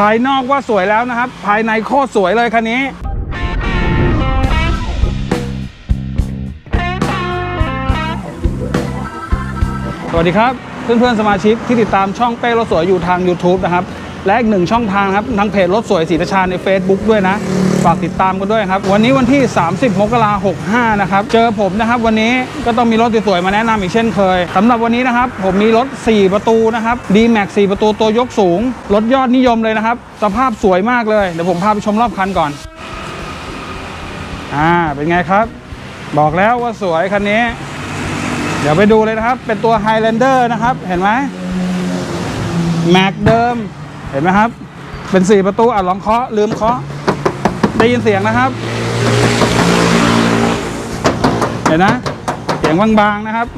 ภายนอกว่าสวยแล้วนะครับ ภายในโคตรสวยเลยคันนี้สวัสดีครับ เพื่อนๆสมาชิกที่ติดตามช่องเป้รถสวยอยู่ทาง YouTube นะครับ และอีกหนึ่งช่องทางครับทางเพจรถสวยศรีราชาใน Facebook ด้วยนะ ฝากติดตามกันด้วยครับ วันนี้วันที่ 30 มกราคม65 นะครับ เจอผมนะครับ วันนี้ก็ต้องมีรถสวยๆมาแนะนำอีกเช่นเคยสำหรับวันนี้นะครับ ผมมีรถ 4 ประตูนะครับ D-Max 4 ประตูตัวยกสูง รถยอดนิยมเลยนะครับ สภาพสวยมากเลย เดี๋ยวผมพาไปชมรอบคันก่อน อ่า เป็นไงครับ บอกแล้วว่าสวยคันนี้ เดี๋ยวไปดูเลยนะครับ เป็นตัว Highlander นะครับ เห็นไหมแม็กเดิม เห็นไหมครับ เป็น 4 ประตูอะลองเคาะลืมเคาะ ได้ยินเสียงนะครับ เห็นนะ เสียงบางๆนะครับ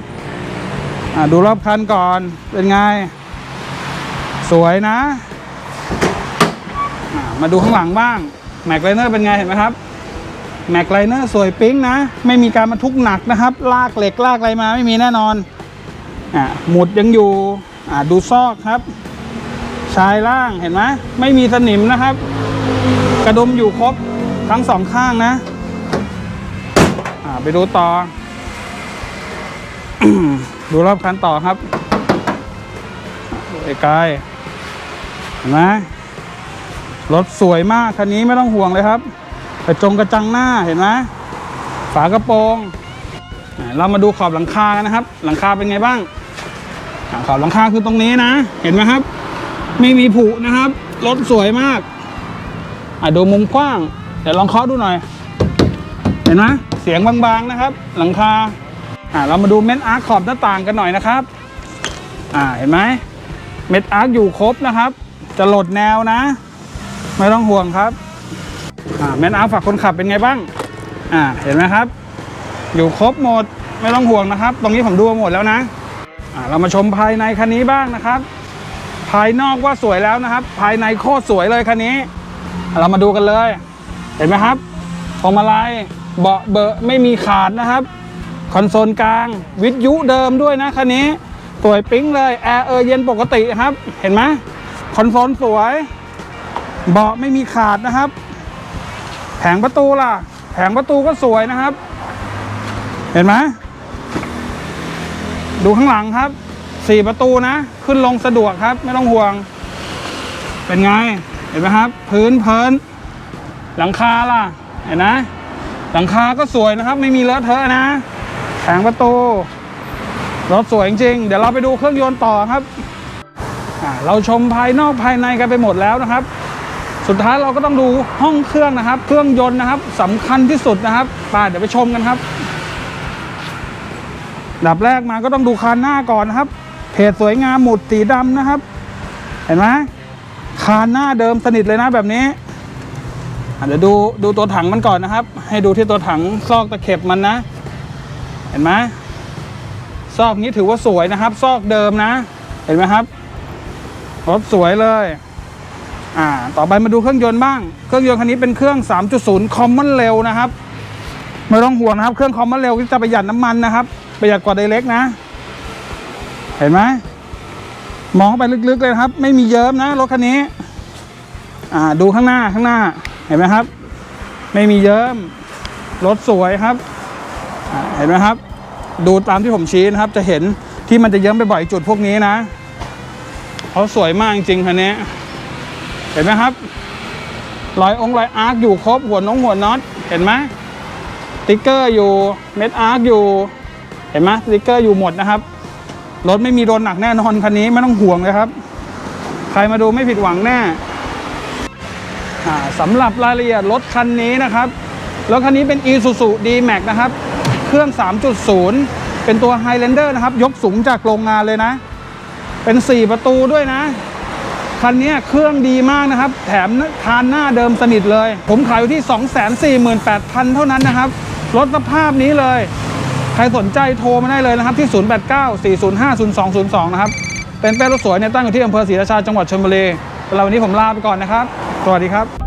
ดูรอบคันก่อนเป็นไง สวยนะ มาดูข้างหลังบ้างแม็กไลเนอร์เป็นไงเห็นไหมครับแม็กไลเนอร์สวยปิ๊งนะ ไม่มีการบรรทุกหนักนะครับ ลากเหล็กลากอะไรมาไม่มีแน่นอนอะหมุดยังอยู่อะดูซอกครับ ชายล่างเห็นไหมไม่มีสนิมนะครับ กระดุมอยู่ครบทั้งสองข้างนะ อะไปดูต่อ ดูรอบคันต่อครับไกลๆเห็นไหมรถสวยมาก คันนี้ไม่ต้องห่วงเลยครับกระจงกระจังหน้าเห็นไหมฝากระโปรงเรามาดูขอบหลังคากันนะครับ หลังคาเป็นไงบ้าง ขอบหลังคาคือตรงนี้นะ เห็นไหมครับ ไม่มีผุนะครับ รถสวยมาก อะดูมุมกว้าง เดี๋ยวลองเคาะดูหน่อย เห็นไหมเสียงบางๆนะครับ หลังคาอะเรามาดูเม็ดอาร์คขอบหน้าต่างกันหน่อยนะครับอ่าเห็นไหมเม็ดอาร์คอยู่ครบนะครับ จะหลดแนวนะ ไม่ต้องห่วงครับอ่าแมนอาร์คฝากคนขับเป็นไงบ้างอ่าเห็นไหมครับ อยู่ครบหมดไม่ต้องห่วงนะครับ ตรงนี้ผมดูหมดแล้วนะอ่าเรามาชมภายในคันนี้บ้างนะครับ ภายนอกว่าสวยแล้วนะครับ ภายในโคตรสวยเลยคันนี้ เรามาดูกันเลย เห็นไหมครับพวงมาลัยเบาะเบอะไม่มีขาดนะครับคอนโซลกลาง วิทยุเดิมด้วยนะคันนี้ สวยปิ๊งเลยแอร์เออเย็นปกติครับ เห็นไหมคอนโซลสวย เบาะไม่มีขาดนะครับ แผงประตูล่ะ แผงประตูก็สวยนะครับ เห็นไหมดูข้างหลังครับสี่ประตูนะ ขึ้นลงสะดวกครับ ไม่ต้องห่วง เป็นไง เห็นไหมครับ พื้นเพลินหลังคาล่ะ เห็นนะ หลังคาก็สวยนะครับ ไม่มีเลอะเทอะนะแผงประตูรถสวยจริงๆเดี๋ยวเราไปดูเครื่องยนต์ต่อครับเราชมภายนอกภายในกันไปหมดแล้วนะครับ สุดท้ายเราก็ต้องดูห้องเครื่องนะครับ เครื่องยนต์นะครับสำคัญที่สุดนะครับไปเดี๋ยวไปชมกันครับดับแรกมาก็ต้องดูคานหน้าก่อนนะครับ เพจสวยงามหมุดสีดำนะครับ เห็นไหม คานหน้าเดิมสนิทเลยนะแบบนี้เดี๋ยวดูดูตัวถังมันก่อนนะครับ ให้ดูที่ตัวถังซอกตะเข็บมันนะ เห็นไหมซอกนี้ถือว่าสวยนะครับ ซอกเดิมนะ เห็นไหมครับรถสวยเลยอ่าต่อไปมาดูเครื่องยนต์บ้าง เครื่องยนต์คันนี้เป็นเครื่อง 3.0 Common Rail นะครับไม่ต้องห่วงนะครับ เครื่อง Common Rail ที่จะประหยัดน้ำมันนะครับ ประหยัดกว่าไดเล็กนะ เห็นไหม มองเข้าไปลึกๆเลยครับ ไม่มีเยิ้มนะรถคันนี้ อ่าดูข้างหน้าข้างหน้าเห็นไหมครับ ไม่มีเยิ้มรถสวยครับเห็นไหมครับ ดูตามที่ผมชี้นะครับ จะเห็นที่มันจะเยิ้มไปบ่อยจุดพวกนี้นะเขาสวยมากจริงๆคันนี้ เห็นไหมครับรอยองค์รอยอาร์คอยู่ครบหัวน้องหัวน็อตเห็นไหมติ๊กเกอร์อยู่เม็ดอาร์คอยู่ เห็นไหมติ๊กเกอร์อยู่หมดนะครับ รถไม่มีโดนหนักแน่นอนคันนี้ไม่ต้องห่วงเลยครับ ใครมาดูไม่ผิดหวังแน่สำหรับรายละเอียดรถคันนี้นะครับรถคันนี้เป็น Isuzu D-Max นะครับ เครื่อง 3.0 เป็นตัว Highlander นะครับ ยกสูงจากโรงงานเลยนะ เป็น 4 ประตูด้วยนะ คันนี้เครื่องดีมากนะครับ แถมทานหน้าเดิมสนิทเลย ผมขายอยู่ที่ 248,000 เท่านั้นนะครับ รถสภาพนี้เลย ใครสนใจโทรมาได้เลยนะครับที่ 0894050202 นะครับ เป็นแป้รถสวยเนี่ยตั้งอยู่ที่อำเภอศรีราชาจังหวัดชลบุรีเราวันนี้ผมลาไปก่อนนะครับ สวัสดีครับ